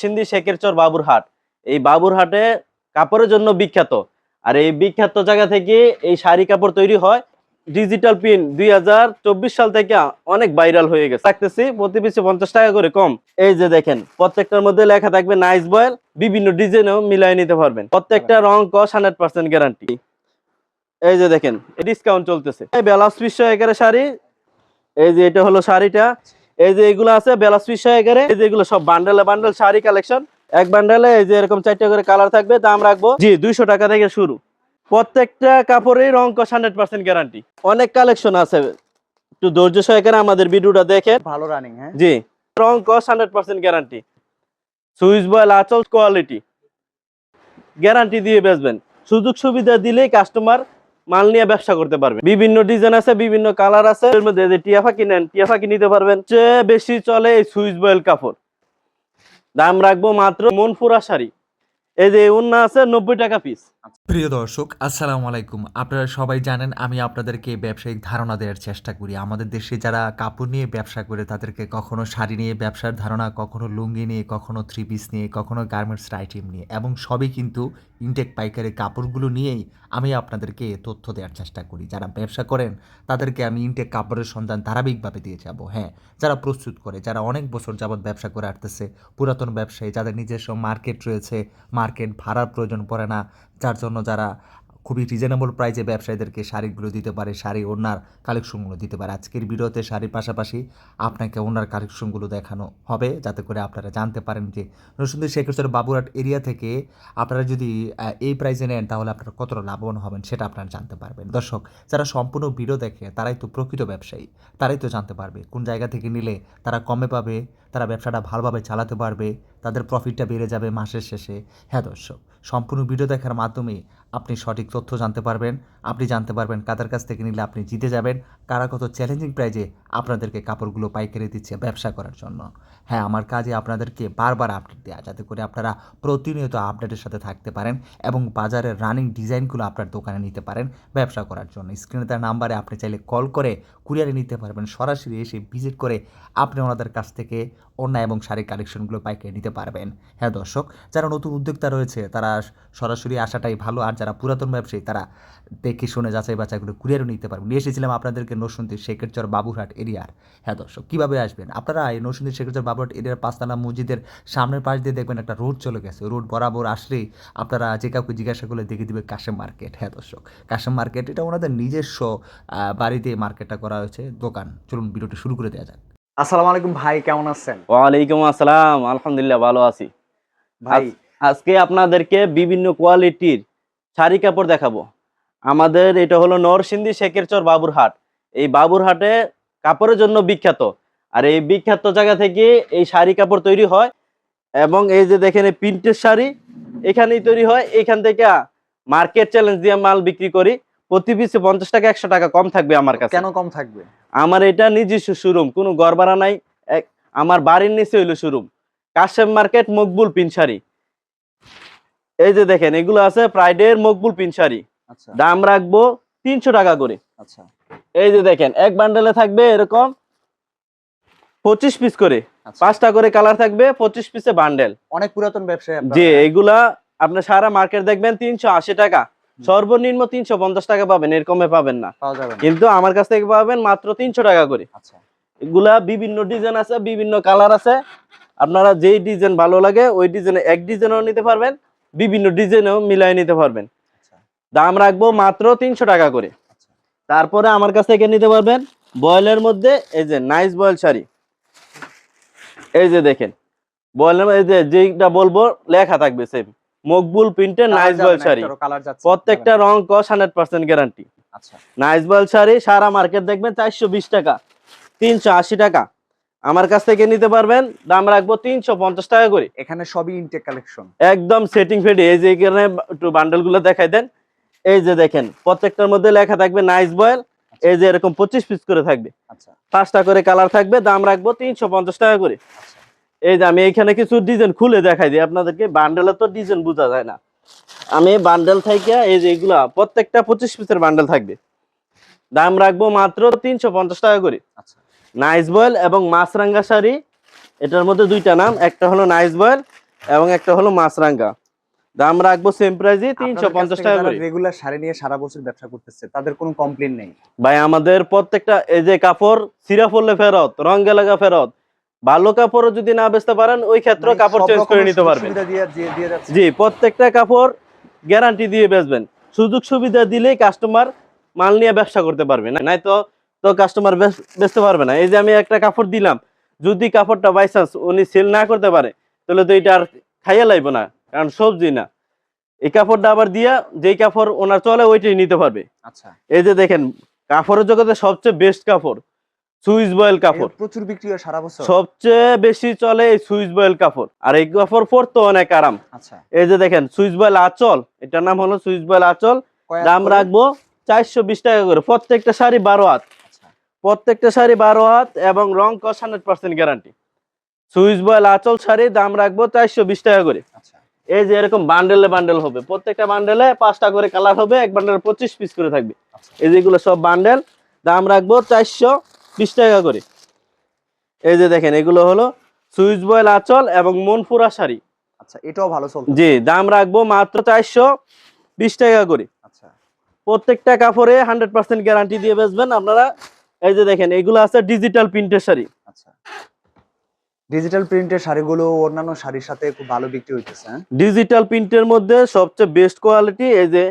সিন্ধি শেখের চর বাবুরহাট। এই বাবুরহাটে কাপড়ের জন্য বিখ্যাত। আর এই বিখ্যাত জায়গা থেকে এই শাড়ি কাপড় তৈরি হয় ডিজিটাল প্রিন্ট দুই সাল থেকে অনেক ভাইরাল হয়ে গেছে। রাখতেছি প্রতি পিসে পঞ্চাশ টাকা করে কম। এই যে দেখেন প্রত্যেকটার মধ্যে লেখা থাকবে নাইস বয়েল বিভিন্ন ডিজাইনেও মিলাই নিতে পারবেন। প্রত্যেকটা রং কস হান্ড্রেড পার্সেন্ট গ্যারান্টি। এই যে দেখেন ডিসকাউন্ট চলতেছে। এই বেলাস পিসশো এগারো শাড়ি। এই যে এটা হলো শাড়িটা। এই যে এগুলো আছে পিসশো এগারো এই যে এগুলো সব বান্ডেলে বান্ডেল শাড়ি কালেকশন। এক বান্ডেলে এই যে এরকম চারটে করে কালার থাকবে দাম রাখব। জি দুইশো টাকা থেকে শুরু। প্রত্যেকটা কাপড়ের রং কস হান্ড্রেড পার্সেন্ট গ্যারান্টি। অনেক কালেকশন আছে। একটু ধৈর্য সহকারে আমাদের ভিডিওটা দেখে ভালো রানিং হ্যাঁ? জি রং কস hundred percent guarantee. Swiss voile আচল কোয়ালিটি গ্যারান্টি দিয়ে বেচবেন। সুযোগ সুবিধা দিলেই কাস্টমার মাল নিয়ে ব্যবসা করতে পারবে। বিভিন্ন ডিজাইন আছে, বিভিন্ন কালার আছে। এর মধ্যে যে টিয়াফাকি নেন টিয়াফাকি নিতে পারবেন। চেয়ে বেশি চলে এই সুইচ বয়েল কাপড়। দাম রাখব মাত্র মনপুরা শাড়ি। এই যে উন্না আছে, নব্বই টাকা পিস প্রিয় দর্শক, আসসালামু আলাইকুম। আপনারা সবাই জানেন আমি আপনাদেরকে ব্যবসায়িক ধারণা দেওয়ার চেষ্টা করি। আমাদের দেশে যারা কাপড় নিয়ে ব্যবসা করে, তাদেরকে কখনো শাড়ি নিয়ে ব্যবসার ধারণা, কখনো লুঙ্গি নিয়ে, কখনো থ্রি পিস নিয়ে, কখনো গার্মেন্টস আইটেম নিয়ে এবং সবই কিন্তু ইনটেক পাইকারি কাপড়গুলো নিয়েই আমি আপনাদেরকে তথ্য দেওয়ার চেষ্টা করি। যারা ব্যবসা করেন, তাদেরকে আমি ইনটেক কাপড়ের সন্ধান ধারাবাহিকভাবে দিয়ে যাব। হ্যাঁ যারা প্রস্তুত করে, যারা অনেক বছর যাবৎ ব্যবসা করে আসতেছে, পুরাতন ব্যবসায়ী, যাদের নিজস্ব মার্কেট রয়েছে মার্কেট ভাড়ার প্রয়োজন পড়ে না যার জন্য যারা খুবই রিজনেবল প্রাইসে ব্যবসায়ীদেরকে শাড়িগুলো দিতে পারে, শাড়ি ওনার কালেকশনগুলো দিতে পারে। আজকের ভিডিওতে শাড়ির পাশাপাশি আপনাকে ওনার কালেকশনগুলো দেখানো হবে, যাতে করে আপনারা জানতে পারেন যে নরসিংদী শেখেশ্বর বাবুরহাট এরিয়া থেকে আপনারা যদি এই প্রাইজে নেন, তাহলে আপনারা কতটা লাভবান হবেন সেটা আপনারা জানতে পারবেন। দর্শক, যারা সম্পূর্ণ ভিডিও দেখে, তারাই তো প্রকৃত ব্যবসায়ী, তারাই তো জানতে পারবে কোন জায়গা থেকে নিলে তারা কমে পাবে, তারা ব্যবসাটা ভালোভাবে চালাতে পারবে তাদের প্রফিটটা বেড়ে যাবে মাসের শেষে। হ্যাঁ দর্শক, সম্পূর্ণ ভিডিও দেখার মাধ্যমে আপনি সঠিক তথ্য জানতে পারবেন। আপনি জানতে পারবেন কাদের কাছ থেকে নিলে আপনি জিতে যাবেন। কারা কত চ্যালেঞ্জিং প্রাইজে আপনাদেরকে কাপড়গুলো পাইকারি দিচ্ছে ব্যবসা করার জন্য। হ্যাঁ আমার কাজে আপনাদেরকে বারবার আপডেট দেওয়া যাতে করে আপনারা প্রতিনিয়ত আপডেটের সাথে থাকতে পারেন এবং বাজারের রানিং ডিজাইনগুলো আপনার দোকানে নিতে পারেন ব্যবসা করার জন্য। স্ক্রিনে তার নাম্বারে আপনি চাইলে কল করে কুরিয়ারে নিতে পারবেন। সরাসরি এসে ভিজিট করে আপনি ওনাদের কাছ থেকে অন্যায় এবং শাড়ি কালেকশনগুলো পাইকারি নিতে পারবেন। হ্যাঁ দর্শক, যারা নতুন উদ্যোক্তা রয়েছে, তারা সরাসরি আসাটাই ভালো। আর যারা পুরাতন ব্যবসায়ী, তারা দেখে শুনে যাচাই বাছাইগুলো কুরিয়ারও নিতে পারবেন নিয়ে এসেছিলাম আপনাদেরকে নরসিংদী শেখেরচর বাবুরহাট এরিয়ার। হ্যাঁ দর্শক কীভাবে আসবেন? আপনারা এই নরসিংদী শেখেরচর বাবুরহাট এরিয়ার পাঁচতলা মসজিদের সামনের পাশ দিয়ে দেখবেন একটা রোড চলে গেছে। রোড বরাবর আসলেই আপনারা যে কাউকে জিজ্ঞাসা করলে দেখে দিবে কাশেম মার্কেট। হ্যাঁ দর্শক কাশেম মার্কেট এটা ওনাদের নিজস্ব আহ, বাড়িতে মার্কেটটা করা হয়েছে দোকান। চলুন ভিডিওটি শুরু করে দেওয়া যাক। আসসালামু আলাইকুম ভাই কেমন আছেন? ওয়ালাইকুম আসসালাম আলহামদুলিল্লাহ ভালো আছি। ভাই আজকে আপনাদেরকে বিভিন্ন কোয়ালিটির শাড়ি কাপড় দেখাবো। আমাদের এটা হলো নরসিংদী শেখের চর বাবুরহাট এই বাবুরহাটে কাপড়ের জন্য বিখ্যাত। আর এই বিখ্যাত জায়গা থেকে এই শাড়ি কাপড় তৈরি হয় এবং এই যে দেখেন এই প্রিন্টের শাড়ি এখানেই তৈরি হয়। এখান থেকে মার্কেট চ্যালেঞ্জ দিয়ে মাল বিক্রি করি। প্রতি পিসে পঞ্চাশ টাকা একশো টাকা কম থাকবে আমার কাছে। কেন কম থাকবে? আমার এটা নিজস্ব শোরুম কোনো গড়বাড়া নাই। আমার বাড়ির নিচে হইল শোরুম কাশেম মার্কেট মকবুল পিনসারি এই যে দেখেন এগুলো আছে প্রাইডের মকবুল পিনসারি আচ্ছা দাম রাখব তিনশো টাকা করে। আচ্ছা। এই যে দেখেন এক বান্ডেলে থাকবে এরকম পঁচিশ পিস করে। আচ্ছা। পাঁচটা করে কালার থাকবে পঁচিশ পিসে বান্ডেল অনেক পুরাতন ব্যবসায়ী। যে এগুলা আপনার সারা মার্কেট দেখবেন তিনশো আশি টাকা। সর্বনিম্ন তিনশো পঞ্চাশ টাকা পাবেন এর কমে পাবেন না। কিন্তু আমার কাছ থেকে পাবেন মাত্র তিনশো টাকা করে। আচ্ছা। এগুলা বিভিন্ন ডিজাইন আছে বিভিন্ন কালার আছে। আপনারা যেই ডিজাইন ভালো লাগে ওই ডিজাইনে এক ডিজাইনও নিতে পারবেন বিভিন্ন ডিজাইনেও মিলাই নিতে পারবেন। আচ্ছা দাম রাখব মাত্র তিনশো টাকা করে। তারপরে আমার কাছ থেকে নিতে পারবেন বয়েলের মধ্যে এই যে নাইস বয়েল শাড়ি। এই যে দেখেন বয়েলের এই যে যেটা বলব লেখা থাকবে সেম মকবুল প্রিন্টের নাইস বয়েল শাড়ি। প্রত্যেকটা রং কস hundred percent guarantee nice voile sari সারা মার্কেট দেখবেন চারশো বিশ টাকা তিনশো আশি টাকা। আমার কাছ থেকে নিতে পারবেন দাম রাখব তিনশো পঞ্চাশ টাকা করে। এখানে সবই ইনটেক কালেকশন একদম সেটিং ফেডি এই যে এখানে একটু বান্ডেলগুলো দেখাই দেন। এই যে দেখেন প্রত্যেকটার মধ্যে লেখা থাকবে নাইস বয়েল এই যে এরকম পঁচিশ পিস করে থাকবে। আচ্ছা। পাঁচটা করে কালার থাকবে দাম রাখব তিনশো পঞ্চাশ টাকা করে। আচ্ছা এই যে আমি এখানে কিছু ডিজাইন খুলে দেখাই দিই আপনাদেরকে বান্ডেলে তো ডিজাইন বোঝা যায় না। আমি বান্ডেল থেকে এই যে এগুলা প্রত্যেকটা পঁচিশ পিসের বান্ডেল থাকবে। দাম রাখব মাত্র তিনশো পঞ্চাশ টাকা করে। আচ্ছা। নাইস বয়েল এবং মাছরাঙ্গা শাড়ি এটার মধ্যে দুইটা নাম একটা হলো নাইস বয়েল এবং একটা হলো মাছরাঙ্গা। দাম রাখব সেম তিনশো পঞ্চাশ টাকা করে। রেগুলার শাড়ি নিয়ে সারা বছর ব্যবসা করতেছে তাদের কোনো কমপ্লেন নেই। ভাই আমাদের প্রত্যেকটা এই যে কাপড় সিরা পড়লে ফেরত রং লাগা ফেরত ভালো কাপড় যদি না বেচতে পারেন ওই ক্ষেত্রে মানে কাপড় চেঞ্জ করে নিতে সুযোগ পারবেন জি প্রত্যেকটা কাপড় গ্যারান্টি দিয়ে বেচবেন। সুযোগ সুবিধা দিলেই কাস্টমার মাল নিয়ে ব্যবসা করতে পারবে না। নাই তো তো কাস্টমার বেচতে পারবে না। এই যে আমি একটা কাপড় দিলাম যদি কাপড়টা বাই চান্স উনি সেল না করতে পারে তাহলে তো এটা আর খাইয়া লাইব না। কারণ সবজি না। এই কাপড়টা আবার দিয়া যেই কাপড় ওনার চলে ওইটাই নিতে পারবে। আচ্ছা। এই যে দেখেন কাপড়ের জগতে সবচেয়ে বেস্ট কাপড় সুইস বয়েল কাপড়। প্রচুর বিক্রি হয় সারা বছর? সবচেয়ে বেশি চলে এই সুইস বয়েল কাপড়। আর এই কাপড় পরতে অনেক আরাম। আচ্ছা। এই যে দেখেন সুইচ বয়েল আচল এটার নাম হলো সুইচ বয়েল আচল। দাম রাখব চারশো বিশ টাকা করে। প্রত্যেকটা শাড়ি বারো হাত। আচ্ছা। প্রত্যেকটা শাড়ি বারো হাত এবং রং কস hundred percent guarantee Swiss voile আচল শাড়ি দাম রাখব চারশো বিশ টাকা করে। আচ্ছা। এই যে এরকম বান্ডেলে বান্ডেল হবে প্রত্যেকটা বান্ডেলে পাঁচটা করে কালার হবে এক বান্ডেলে পঁচিশ পিস করে থাকবে। আচ্ছা। এই যেগুলো সব বান্ডেল দাম রাখব চারশো বিশ টাকা করে। এই যে দেখেন এগুলো হলো সুইচ বয়েল আচল এবং মনপুরা শাড়ি। আচ্ছা এটাও ভালো চলছে জি দাম রাখব মাত্র চারশো বিশ টাকা করে। আচ্ছা। প্রত্যেকটা কাপড়ে হান্ড্রেড পার্সেন্ট গ্যারান্টি দিয়ে বেচবেন আপনারা। এই যে দেখেন এগুলো আছে ডিজিটাল প্রিন্টের শাড়ি। ডিজিটাল প্রিন্টের শাড়িগুলো অন্যান্য শাড়ির সাথে খুব ভালো বিক্রি হইতেছে হ্যাঁ? ডিজিটাল প্রিন্টের মধ্যে সবচেয়ে বেস্ট কোয়ালিটি এই যে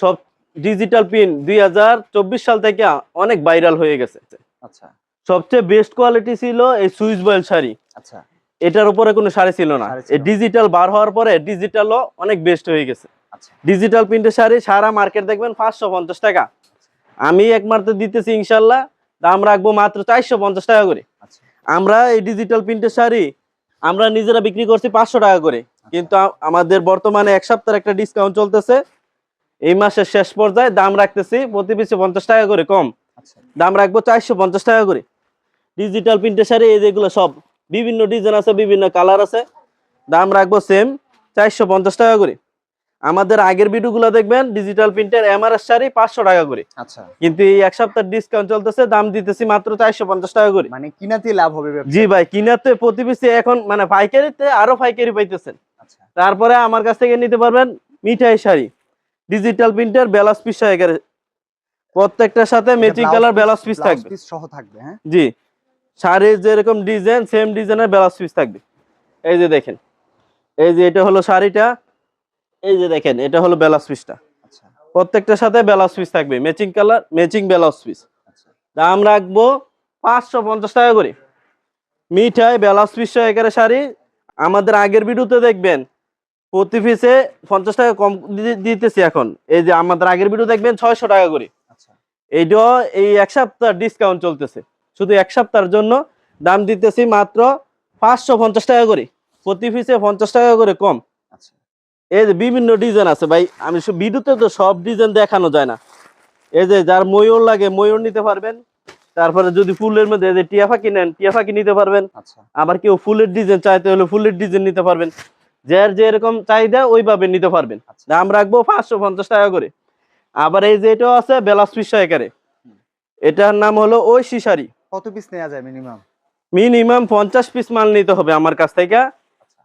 সব ডিজিটাল প্রিন্ট দুই হাজার চব্বিশ সাল থেকে অনেক ভাইরাল হয়ে গেছে। আচ্ছা। সবচেয়ে বেস্ট কোয়ালিটি ছিল এই সুইচ বয়েল শাড়ি। আচ্ছা। এটার উপরে কোনো শাড়ি ছিল না। এই ডিজিটাল বার হওয়ার পরে ডিজিটালও অনেক বেস্ট হয়ে গেছে। আচ্ছা। ডিজিটাল প্রিন্টের শাড়ি সারা মার্কেট দেখবেন পাঁচশো পঞ্চাশ টাকা। আমি একমাত্র দিতেছি ইনশাল্লাহ দাম রাখব মাত্র চারশো পঞ্চাশ টাকা করে। আচ্ছা আমরা এই ডিজিটাল প্রিন্টের শাড়ি আমরা নিজেরা বিক্রি করছি পাঁচশো টাকা করে। কিন্তু আমাদের বর্তমানে এক সপ্তাহের একটা ডিসকাউন্ট চলতেছে। এই মাসের শেষ পর্যায়ে দাম রাখতেছি প্রতি পিসে পঞ্চাশ টাকা করে কম। আচ্ছা। দাম রাখব চারশো পঞ্চাশ টাকা করে। ডিজিটাল প্রিন্টের শাড়ি এই যেগুলো সব বিভিন্ন ডিজাইন আছে বিভিন্ন কালার আছে। দাম রাখব সেম চারশো পঞ্চাশ টাকা করে। আমাদের আগের ভিডিওগুলো দেখবেন ডিজিটাল প্রিন্টের এমআরএস শাড়ি পাঁচশো টাকা করে। আচ্ছা। কিন্তু এই এক সপ্তাহ ডিসকাউন্ট চলতেছে দাম দিতেছি মাত্র চারশো পঞ্চাশ টাকা করে। মানে কিনাতে লাভ হবে জি ভাই কিনাতে প্রতি পিসে এখন মানে পাইকারিতে আরও পাইকারি পাইতেছেন। আচ্ছা। তারপরে আমার কাছ থেকে নিতে পারবেন মিঠাই শাড়ি। ডিজিটাল প্রিন্টের বেলাস পিস সহকারে। প্রত্যেকটার সাথে ম্যাচিং কালার বেলাস পিস থাকবে। সহ থাকবে হ্যাঁ? জি। শাড়ির যেরকম ডিজাইন সেম ডিজাইনের ব্লাউজ পিস থাকবে। এই যে দেখেন। এই যে এটা হলো শাড়িটা। এই যে দেখেন এটা হলো ব্লাউজ পিসটা আচ্ছা। প্রত্যেকটার সাথে ব্লাউজ পিস থাকবে matching colour matching blouse piece দাম রাখব পাঁচশো পঞ্চাশ টাকা করে। মিঠাই ব্লাউজ পিস সহকারে শাড়ি। আমাদের আগের ভিডিওতে দেখবেন প্রতি পিসে পঞ্চাশ টাকা কম দিতেছি এখন। এই যে আমাদের আগের ভিডিও দেখবেন ছয়শো টাকা করে। আচ্ছা। এইটাও এই এক সপ্তাহ ডিসকাউন্ট চলতেছে। শুধু এক সপ্তাহের জন্য দাম দিতেছি মাত্র পাঁচশো পঞ্চাশ টাকা করে। প্রতি পিসে পঞ্চাশ টাকা করে কম। এই যে বিভিন্ন ডিজাইন আছে ভাই আমি ভিডিওতে তো সব ডিজাইন দেখানো যায় না। এই যে যার ময়ূর লাগে ময়ূর নিতে পারবেন। তারপরে যদি ফুলের মধ্যে এই যে টিয়া পাখি নেন টিয়া পাখি নিতে পারবেন। আচ্ছা। আবার কেউ ফুলের ডিজাইন চাইতে হলে ফুলের ডিজাইন নিতে পারবেন। যার যেরকম চাহিদা ওইভাবে নিতে পারবেন। আচ্ছা। দাম রাখব পাঁচশো পঞ্চাশ টাকা করে। আবার এই যে এটাও আছে বেলাস পিস সহকারে। এটার নাম হলো ঐশী শাড়ি। কত পিস নেওয়া যায় মিনিমাম মিনিমাম পঞ্চাশ পিস মাল নিতে হবে আমার কাছ থেকে।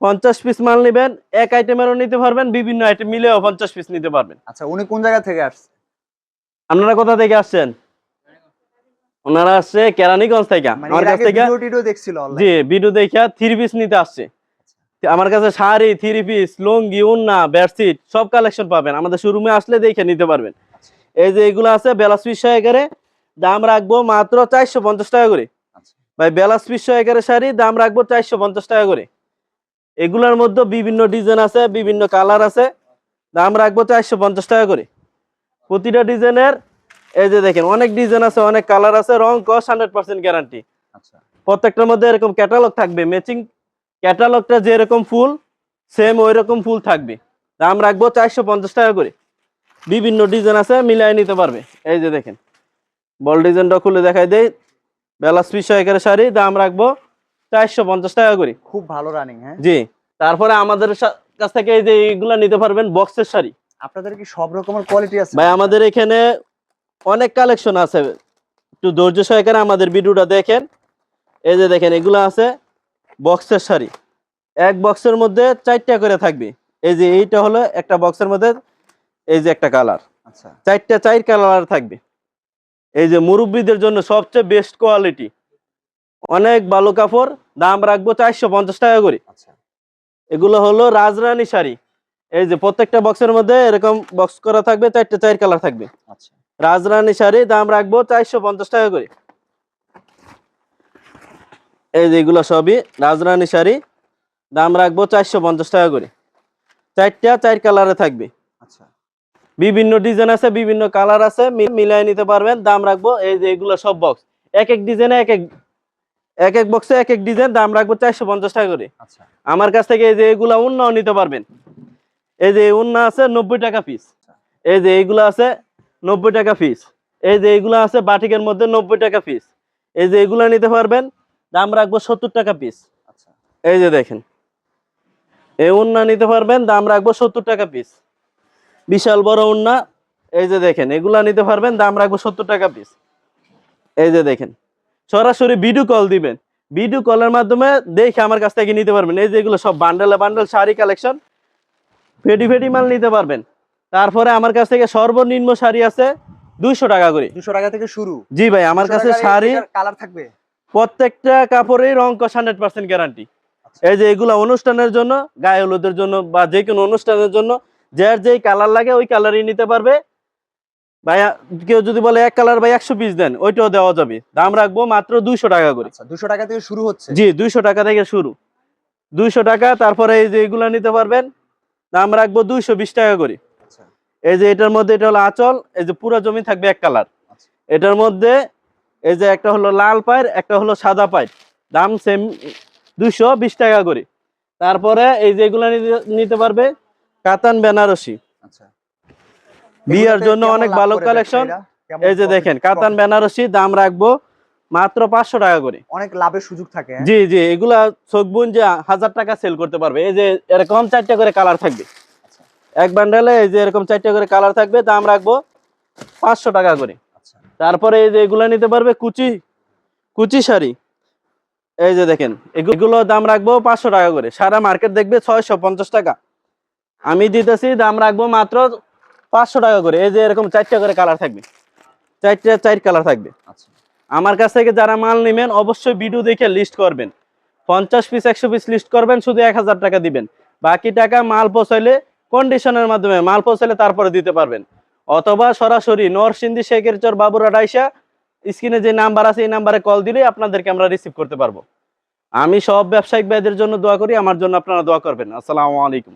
পঞ্চাশ পিস মাল নেবেন এক আইটেমেরও নিতে পারবেন বিভিন্ন আইটেম মিলেও পঞ্চাশ পিস নিতে পারবেন। আচ্ছা উনি কোন জায়গা থেকে আসছে? আপনারা কোথা থেকে আসছেন? ওনারা আসছে কেরানীগঞ্জ থেকে মানে আমার কাছ থেকে দেখছিল জি ভিডিও দেখা থ্রি পিস নিতে আসছে। আমার কাছে শাড়ি থ্রি পিস লুঙ্গি উন্না বেডশিট সব কালেকশন পাবেন। আমাদের শোরুমে আসলে দেখে নিতে পারবেন। আচ্ছা। এই যে এগুলো আছে বেলাস পিস সহকারে দাম রাখব মাত্র চারশো পঞ্চাশ টাকা করে। আচ্ছা। ভাই বেলাস পিস শাড়ি দাম রাখব চারশো পঞ্চাশ টাকা করে। এগুলোর মধ্যে বিভিন্ন ডিজাইন আছে বিভিন্ন কালার আছে। দাম রাখব চারশো পঞ্চাশ টাকা করে। প্রতিটা ডিজাইনের এই যে দেখেন অনেক ডিজাইন আছে অনেক কালার আছে রং কস হান্ড্রেড পার্সেন্ট গ্যারান্টি। আচ্ছা। প্রত্যেকটার মধ্যে এরকম ক্যাটালগ থাকবে ম্যাচিং ক্যাটালগটা যেরকম ফুল সেম ওই রকম ফুল থাকবে। দাম রাখব চারশো পঞ্চাশ টাকা করে। বিভিন্ন ডিজাইন আছে মিলাই নিতে পারবে। এই যে দেখেন বল ডিজাইনটা খুলে দেখাই দেয় বেলাস সহকারে শাড়ি দাম রাখব চারশো পঞ্চাশ টাকা করে। খুব ভালো রানিং হ্যাঁ? জি। তারপরে আমাদের কাছ থেকে এই যে এইগুলা নিতে পারবেন বক্সের শাড়ি। আপনাদের কি সব রকমের কোয়ালিটি আছে? ভাই আমাদের এখানে অনেক কালেকশন আছে। একটু ধৈর্য সহকারে আমাদের ভিডিওটা দেখেন। এই যে দেখেন এগুলো আছে বক্সের শাড়ি। এক বক্সের মধ্যে চারটা করে থাকবে। এই যে এইটা হলো একটা বক্সের মধ্যে এই যে একটা কালার আচ্ছা। চারটা চার কালার থাকবে। এই যে মুরব্বীদের জন্য সবচেয়ে বেস্ট কোয়ালিটি অনেক ভালো কাপড় দাম রাখব চারশো পঞ্চাশ টাকা করে। আচ্ছা। এগুলো হলো রাজরানী শাড়ি। এই যে প্রত্যেকটা বক্সের মধ্যে এরকম বক্স করা থাকবে চারটে চার কালার থাকবে। আচ্ছা। রাজরানী শাড়ি দাম রাখব চারশো পঞ্চাশ টাকা করে। এই যে এগুলো সবই রাজরানী শাড়ি দাম রাখব চারশো পঞ্চাশ টাকা করে। চারটা চার কালারে থাকবে। আচ্ছা। বিভিন্ন ডিজাইন আছে বিভিন্ন কালার আছে মিলাই নিতে পারবেন। দাম রাখব এই যে এগুলো সব বক্স। এক এক ডিজাইনে এক এক এক এক বক্সে এক এক ডিজাইন দাম রাখব চারশো পঞ্চাশ টাকা করে। আচ্ছা। আমার কাছ থেকে এই যে এগুলা উন্নাও নিতে পারবেন। এই যে উন্না আছে নব্বই টাকা পিস এই যে এইগুলো আছে নব্বই টাকা পিস এই যে এইগুলো আছে বাটিকের মধ্যে নব্বই টাকা পিস এই যে এগুলা নিতে পারবেন দাম রাখব সত্তর টাকা পিস আচ্ছা। এই যে দেখেন। এই উন্না নিতে পারবেন দাম রাখব সত্তর টাকা পিস বিশাল বড় উন্না এই যে দেখেন এগুলা নিতে পারবেন দাম রাখব সত্তর টাকা পিস এই যে দেখেন। সরাসরি ভিডিও কল দিবেন। ভিডিও কলের মাধ্যমে দেখে আমার কাছ থেকে নিতে পারবেন। এই যে এগুলো সব বান্ডেলে বান্ডেল শাড়ি কালেকশন ফেডি ফেডি মাল নিতে পারবেন। তারপরে আমার কাছ থেকে সর্বনিম্ন শাড়ি আছে দুইশো টাকা করে। দুশো টাকা থেকে শুরু। জি ভাই আমার কাছে শাড়ি কালার থাকবে? প্রত্যেকটা কাপড়েই রং কস হান্ড্রেড পার্সেন্ট গ্যারান্টি। এই যে এগুলা অনুষ্ঠানের জন্য গায়ে হলুদের জন্য বা যে কোনো অনুষ্ঠানের জন্য যার যেই কালার লাগে ওই কালারই নিতে পারবে। ভাই কেউ যদি বলে এক কালার ভাই একশো পিস দেন ওইটাও দেওয়া যাবে। দাম রাখব মাত্র দুইশো টাকা করে। আচ্ছা দুশো টাকা থেকে শুরু হচ্ছে? জি দুইশো টাকা থেকে শুরু। দুইশো টাকা তারপরে এই যে এগুলা নিতে পারবেন দাম রাখব দুইশো বিশ টাকা করে। আচ্ছা। এই যে এটার মধ্যে এটা হলো আঁচল এই যে পুরো জমি থাকবে এক কালার। আচ্ছা। এটার মধ্যে এই যে একটা হলো লাল পায়ের একটা হলো সাদা পায়ের। দাম সেম দুইশো বিশ টাকা করে। তারপরে এই যে এগুলা নিতে- পারবে কাতান বেনারসি। বিয়ার জন্য অনেক ভালো কালেকশন এই যে দেখেন কাতান? বেনারসি দাম রাখব মাত্র পাঁচশো টাকা করে। অনেক লাভের সুযোগ থাকে হ্যাঁ? জি জি এগুলা চোখবুন যে হাজার টাকা সেল করতে পারবে। এই যে এরকম চারটা করে কালার থাকবে। আচ্ছা। এক বান্ডেলে এই যে এরকম চারটা করে কালার থাকবে দাম রাখব পাঁচশো টাকা করে। আচ্ছা। তারপরে এই যে এগুলা নিতে পারবে কুচি কুচি শাড়ি। এই যে দেখেন এগু- এগুলো দাম রাখব পাঁচশো টাকা করে। সারা মার্কেট দেখবে ছয়শো পঞ্চাশ টাকা। আমি দিতেছি দাম রাখব মাত্র পাঁচশো টাকা করে এই যে এরকম চারটা করে কালার থাকবে। চারটা চার কালার থাকবে। আচ্ছা। আমার কাছ থেকে যারা মাল নেবেন অবশ্যই ভিডিও দেখে লিস্ট করবেন। পঞ্চাশ পিস একশো পিস লিস্ট করবেন শুধু এক হাজার টাকা দিবেন। বাকি টাকা মাল পৌঁছাইলে কন্ডিশনের মাধ্যমে মাল পৌঁছাইলে তারপরে দিতে পারবেন। অথবা সরাসরি নরসিংদী শেখের চর বাবুরা ডাইসা স্ক্রিনে যে নাম্বার আছে এই নাম্বারে কল দিলে আপনাদেরকে আমরা রিসিভ করতে পারব। আমি সব ব্যবসায়িক ভাইদের জন্য দোয়া করি আমার জন্য আপনারা দোয়া করবেন। আসসালামু আলাইকুম।